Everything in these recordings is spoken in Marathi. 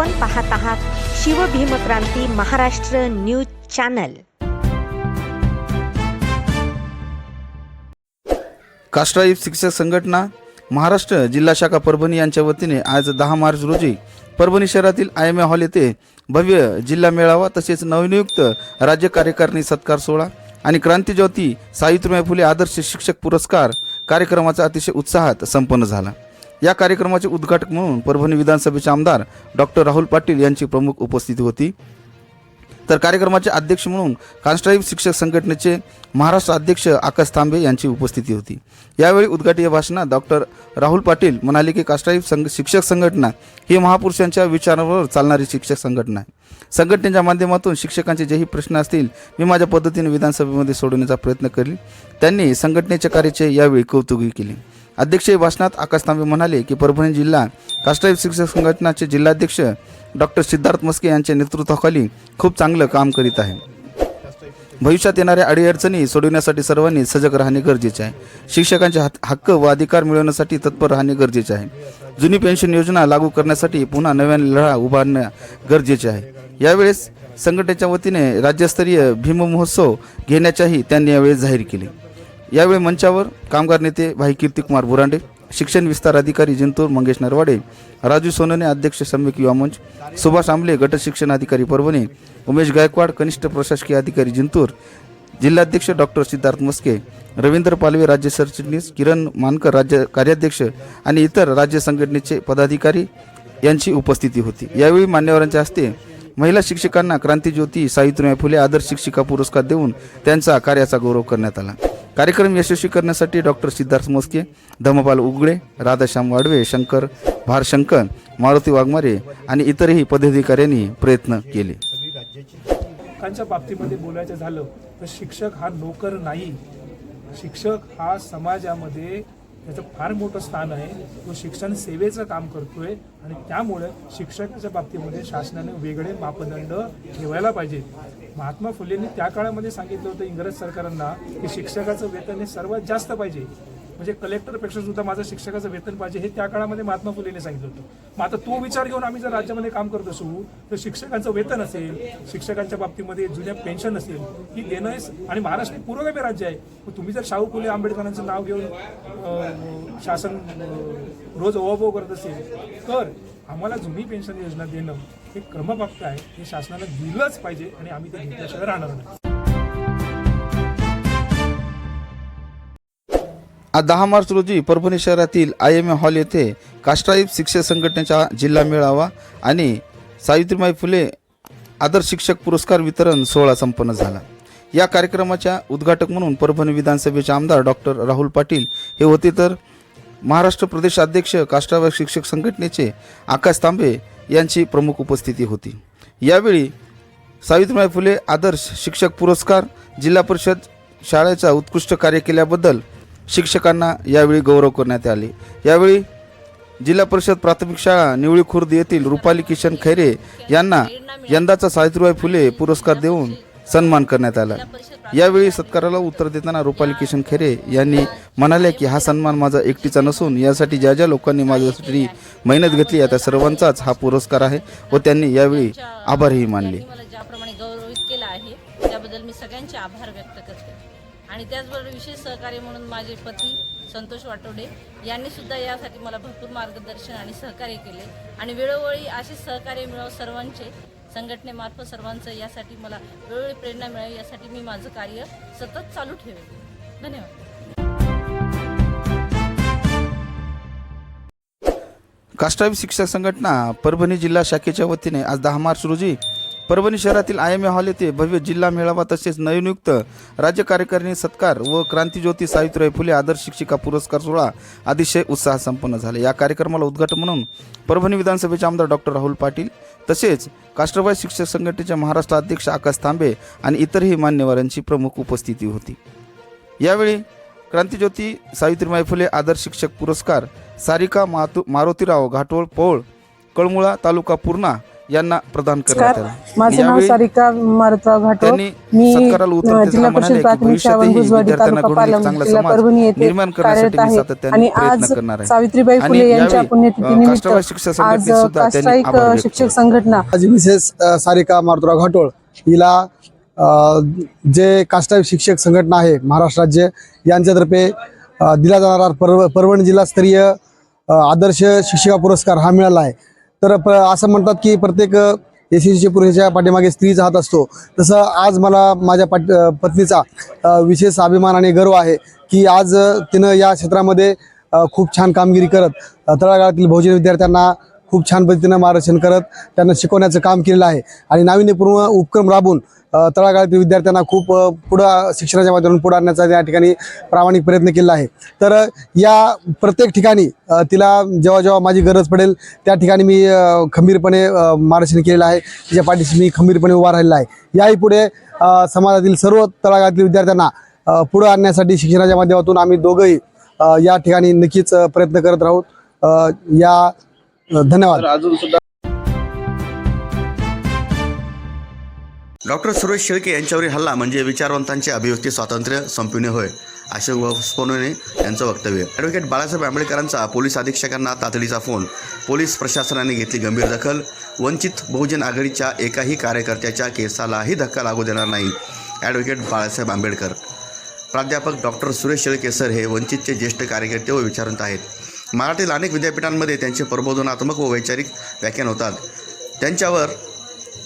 आपण पाहत आहात शिवभीमक्रांती महाराष्ट्र न्यूज चॅनल. काष्ट्राईब शिक्षक संघटना महाराष्ट्र जिल्हा शाखा परभणी यांच्या वतीने आज दहा मार्च रोजी परभणी शहरातील आय एम ए हॉल येथे भव्य जिल्हा मेळावा तसेच नवनियुक्त राज्य कार्यकारिणी सत्कार सोहळा आणि क्रांतीज्योती सावित्रीबाई फुले आदर्श शिक्षक पुरस्कार कार्यक्रमाचा अतिशय उत्साहात संपन्न झाला. या कार्यक्रमाचे उद्घाटक म्हणून परभणी विधानसभेचे आमदार डॉक्टर राहुल पाटील यांची प्रमुख उपस्थिती होती. तर कार्यक्रमाचे अध्यक्ष म्हणून कॉन्स्ट्राईब शिक्षक संघटनेचे महाराष्ट्र अध्यक्ष आकाश तांबे यांची उपस्थिती होती. यावेळी उद्घाटनीय भाषणात डॉक्टर राहुल पाटील म्हणाले की कॉन्स्ट्राईब संघ शिक्षक संघटना ही महापुरुषांच्या विचारांवर चालणारी शिक्षक संघटना आहे. संघटनेच्या माध्यमातून शिक्षकांचे जेही प्रश्न असतील मी माझ्या पद्धतीने विधानसभेमध्ये सोडवण्याचा प्रयत्न करेल त्यांनी संघटनेच्या कार्याचे यावेळी कौतुकही केले. अध्यक्षीय भाषणात आकाश तांबे म्हणाले की परभणी जिल्हा कास्ट्राईब शिक्षक संघटनाचे जिल्हाध्यक्ष डॉक्टर सिद्धार्थ मस्के यांच्या नेतृत्वाखाली खूप चांगलं काम करीत आहे. भविष्यात येणाऱ्या अडीअडचणी सोडवण्यासाठी सर्वांनी सजग राहणे गरजेचे आहे. शिक्षकांचे हक्क व अधिकार मिळवण्यासाठी तत्पर राहणे गरजेचे आहे. जुनी पेन्शन योजना लागू करण्यासाठी पुन्हा नव्याने लढा उभारणं गरजेचे आहे. यावेळेस संघटनेच्या वतीने राज्यस्तरीय भीम महोत्सव घेण्याच्याही त्यांनी यावेळी जाहीर केले. यावेळी मंचावर कामगार नेते भाई कीर्तिकुमार बुरांडे शिक्षण विस्तार अधिकारी जिंतूर मंगेश नरवाडे राजू सोनने अध्यक्ष सम्यक युवा मंच सुभाष आंबले गट शिक्षण अधिकारी परभणी उमेश गायकवाड कनिष्ठ प्रशासकीय अधिकारी जिंतूर जिल्हाध्यक्ष डॉक्टर सिद्धार्थ मस्के रवींद्र पालवे राज्य सरचिटणीस किरण मानकर राज्य कार्याध्यक्ष आणि इतर राज्य संघटनेचे पदाधिकारी यांची उपस्थिती होती. यावेळी मान्यवरांच्या हस्ते महिला शिक्षकांना क्रांतीज्योती सावित्रीबाई फुले आदर्श शिक्षिका पुरस्कार देऊन त्यांचा कार्याचा गौरव करण्यात आला. कार्यक्रम यशस्वी करण्यासाठी डॉक्टर सिद्धार्थ मोस्के धमपाल उगडे राधाश्याम वाडवे शंकर भारशंकर मारुती वाघमारे आणि इतरही पदाधिकाऱ्यांनी प्रयत्न केले. शिक्षकांच्या बाबतीमध्ये बोलायचं झालं तर शिक्षक हा नोकर नाही. शिक्षक हा समाजामध्ये त्याचं फार मोठं स्थान आहे. तो शिक्षण सेवेचं काम करतोय आणि त्यामुळे शिक्षकाच्या बाबतीमध्ये शासनाने वेगळे मापदंड ठेवायला पाहिजे महात्मा फुलेंनी त्या काळामध्ये सांगितलं होतं इंग्रज सरकारांना की शिक्षकाचं वेतन हे सर्वात जास्त पाहिजे. म्हणजे कलेक्टरपेक्षा सुद्धा माझं शिक्षकाचं वेतन पाहिजे हे त्या काळामध्ये महात्मा फुलेने सांगितलं होतं. मग आता तो विचार घेऊन आम्ही जर राज्यामध्ये काम करत असू तर शिक्षकांचं वेतन असेल शिक्षकांच्या बाबतीमध्ये जुन्या पेन्शन असेल ही देणं आणि महाराष्ट्र हे पुरोगामी राज्य आहे. मग तुम्ही जर शाहू फुले आंबेडकरांचं नाव घेऊन शासन रोज ओवाबोव करत असेल तर आम्हाला जुनी पेन्शन योजना देणं हे क्रमप्राप्त आहे. हे शासनानं दिलंच पाहिजे आणि आम्ही ते घेतल्याशिवाय राहणार नाही. दहा मार्च रोजी परभणी शहरातील आय एम ए हॉल येथे काष्टाईब शिक्षक संघटनेचा जिल्हा मेळावा आणि सावित्रीबाई फुले आदर्श शिक्षक पुरस्कार वितरण सोहळा संपन्न झाला. या कार्यक्रमाच्या उद्घाटक म्हणून परभणी विधानसभेचे आमदार डॉक्टर राहुल पाटील हे होते तर महाराष्ट्र प्रदेश अध्यक्ष काष्टाबाई शिक्षक संघटनेचे आकाश तांबे यांची प्रमुख उपस्थिती होती. यावेळी सावित्रीबाई फुले आदर्श शिक्षक पुरस्कार जिल्हा परिषद शाळेचा उत्कृष्ट कार्य केल्याबद्दल शिक्षकांना यावेळी गौरव करण्यात आले. यावेळी जिल्हा परिषद प्राथमिक शाळा निवळी खुर्द येथील रुपाली किशन खैरे यांना यंदाचा सावित्रीबाई फुले पुरस्कार देऊन सन्मान करण्यात आला. यावेळी सत्काराला उत्तर देताना रुपाली किशन खैरे यांनी म्हणाले की हा सन्मान माझा एकटीचा नसून यासाठी ज्या ज्या लोकांनी माझ्यासाठी मेहनत घेतली आहे त्या सर्वांचाच हा पुरस्कार आहे व त्यांनी यावेळी आभारही मानले. ज्याप्रमाणे गौरवित केला आहे त्याबद्दल मी सगळ्यांचे आभार व्यक्त आणि त्याचबरोबर विशेष सहकार्य म्हणून माझे पती संतोष वाटोडे यांनी सुद्धा यासाठी मला भरपूर मार्गदर्शन आणि सहकार्य केले. आणि वेळोवेळी असे सहकार्य मिळव सर्वांचे संघटनेमार्फत सर्वांचं यासाठी मला वेळोवेळी प्रेरणा मिळावी यासाठी मी माझं कार्य सतत चालू ठेवेन. धन्यवाद. काष्टावी शिक्षक संघटना परभणी जिल्हा शाखेच्या वतीने आज दहा मार्च रोजी परभणी शहरातील आय एम ए हॉल येथे भव्य जिल्हा मेळावा तसेच नवनियुक्त राज्य कार्यकारिणी सत्कार व क्रांतीज्योती सावित्रीबाई फुले आदर्श शिक्षिका पुरस्कार सोहळा अतिशय उत्साहात संपन्न झाले. या कार्यक्रमाला उद्घाटन म्हणून परभणी विधानसभेचे आमदार डॉक्टर राहुल पाटील तसेच काष्टबाई शिक्षक संघटनेचे महाराष्ट्र अध्यक्ष आकाश तांबे आणि इतरही मान्यवरांची प्रमुख उपस्थिती होती. यावेळी क्रांतीज्योती सावित्रीबाई फुले आदर्श शिक्षक पुरस्कार सारिका मातु मारुतीराव घाटोळ पौळ कळमुळा तालुका पूर्णा यांना प्रदान करण्यात आला. माझं नाव सारिका मारुतराव घाटो. त्यांनी मी सत्काराला जिल्हा परिषद प्राथमिक शाळा विद्यार्थ्यांना तालुका पालम चांगला जिल्हा परभणी येथे निर्माण करण्यासाठी कार्यरत मी आहे. सातत्याने आणि प्रयत्न आज करणार आहे. सावित्रीबाई आणि फुले यांच्या यावेळी, पुण्यतिथीनिमित्त शिक्षक आज संघटनेत सुद्धा त्यांनी काष्टाईक आभार व्यक्त शिक्षक संघटना. माझी मिसेस अ, सारिका मारुतराव घाटोळ हिला अ, जे काष्टाईक शिक्षक संघटना आहे महाराष्ट्र राज्य यांच्यातर्फे अ, दिला जाणारा परव परभणी जिल्हास्तरीय अ, आदर्श शिक्षिका पुरस्कार हा मिळाला आहे. तर प असं म्हणतात की प्रत्येक एस पुरुषाच्या पाठीमागे स्त्रीचा हात असतो. तसं आज मला माझ्या पाट पत्नीचा विशेष अभिमान आणि गर्व आहे की आज तिनं या क्षेत्रामध्ये खूप छान कामगिरी करत तळागाळातील बहुजन विद्यार्थ्यांना खूप छान पद्धतीनं मार्गदर्शन करत त्यांना शिकवण्याचं काम केलेलं आहे. आणि नाविन्यपूर्ण उपक्रम राबून तळागाळातील विद्यार्थ्यांना खूप पुढं शिक्षणाच्या माध्यमातून पुढे आणण्याचा या ठिकाणी प्रामाणिक प्रयत्न केला आहे. तर या प्रत्येक ठिकाणी तिला जेव्हा जेव्हा माझी गरज पडेल त्या ठिकाणी मी खंबीरपणे मार्गदर्शन केलेलं आहे. तिच्या पाठीशी मी खंबीरपणे उभा राहिलेला आहे. याही पुढे समाजातील सर्व तळागाळातील विद्यार्थ्यांना पुढं आणण्यासाठी शिक्षणाच्या माध्यमातून आम्ही दोघंही या ठिकाणी नक्कीच प्रयत्न करत राहू. या धन्यवाद. अजून सुद्धा डॉक्टर सुरेश शेळके यांच्यावरील हल्ला म्हणजे विचारवंतांचे अभिव्यक्ती स्वातंत्र्य संपविणे होय अशोक सोनवणे यांचं वक्तव्य. ॲडव्होकेट बाळासाहेब आंबेडकरांचा पोलीस अधीक्षकांना तातडीचा फोन पोलीस प्रशासनाने घेतली गंभीर दखल. वंचित बहुजन आघाडीच्या एकाही कार्यकर्त्याच्या केसालाही धक्का लागू देणार नाही ॲडव्होकेट बाळासाहेब आंबेडकर. प्राध्यापक डॉक्टर सुरेश शेळके सर हे वंचितचे ज्येष्ठ कार्यकर्ते व विचारवंत आहेत. मराठीतील अनेक विद्यापीठांमध्ये त्यांचे प्रबोधनात्मक व वैचारिक व्याख्यान होतात. त्यांच्यावर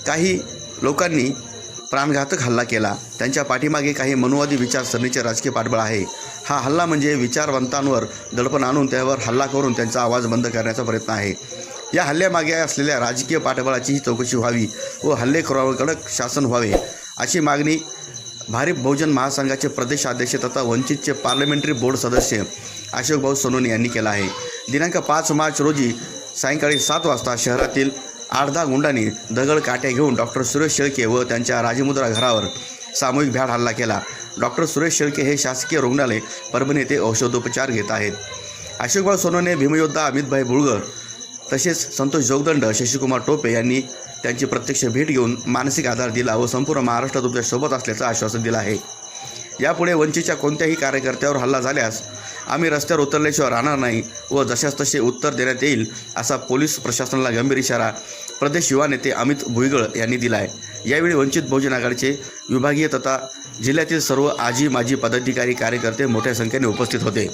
काही लोकांनी प्राणघातक हल्ला केला. त्यांच्या पाठीमागे काही मनुवादी विचारसरणीचे राजकीय पाठबळ आहे. हा हल्ला म्हणजे विचारवंतांवर दडपण आणून त्यावर हल्ला करून त्यांचा आवाज बंद करण्याचा प्रयत्न आहे. या हल्ल्यामागे असलेल्या राजकीय पाठबळाचीही चौकशी व्हावी व हल्लेखोरावर कडक शासन व्हावे अशी मागणी भारिप बहुजन महासंघाचे प्रदेशाध्यक्ष तथा वंचितचे पार्लमेंटरी बोर्ड सदस्य अशोकभाऊ सोनोने यांनी केला आहे. दिनांक पाच मार्च रोजी सायंकाळी सात वाजता शहरातील आठ दहा गुंडांनी दगड काट्या घेऊन डॉक्टर सुरेश शेळके व त्यांच्या राजमुद्रा घरावर सामूहिक भ्याड हल्ला केला. डॉक्टर सुरेश शेळके हे शासकीय रुग्णालय परभणी येथे औषधोपचार घेत आहेत. अशोकभाऊ सोनोने भीमयोद्धा अमितभाई बुळगर तसेच संतोष जोगदंड शशिकुमार टोपे यांनी त्यांची प्रत्यक्ष भेट घेऊन मानसिक आधार दिला व संपूर्ण महाराष्ट्र तुमच्यासोबत असल्याचं आश्वासन दिलं आहे. यापुढे वंचितच्या कोणत्याही कार्यकर्त्यावर हल्ला झाल्यास आम्ही रस्त्यावर उतरल्याशिवाय राहणार नाही व जशास तसे उत्तर देण्यात येईल असा पोलीस प्रशासनाला गंभीर इशारा प्रदेश युवा नेते अमित भुईगळ यांनी दिला आहे यावेळी वंचित बहुजन आघाडीचे विभागीय तथा जिल्ह्यातील सर्व आजी माजी पदाधिकारी कार्यकर्ते मोठ्या संख्येने उपस्थित होते.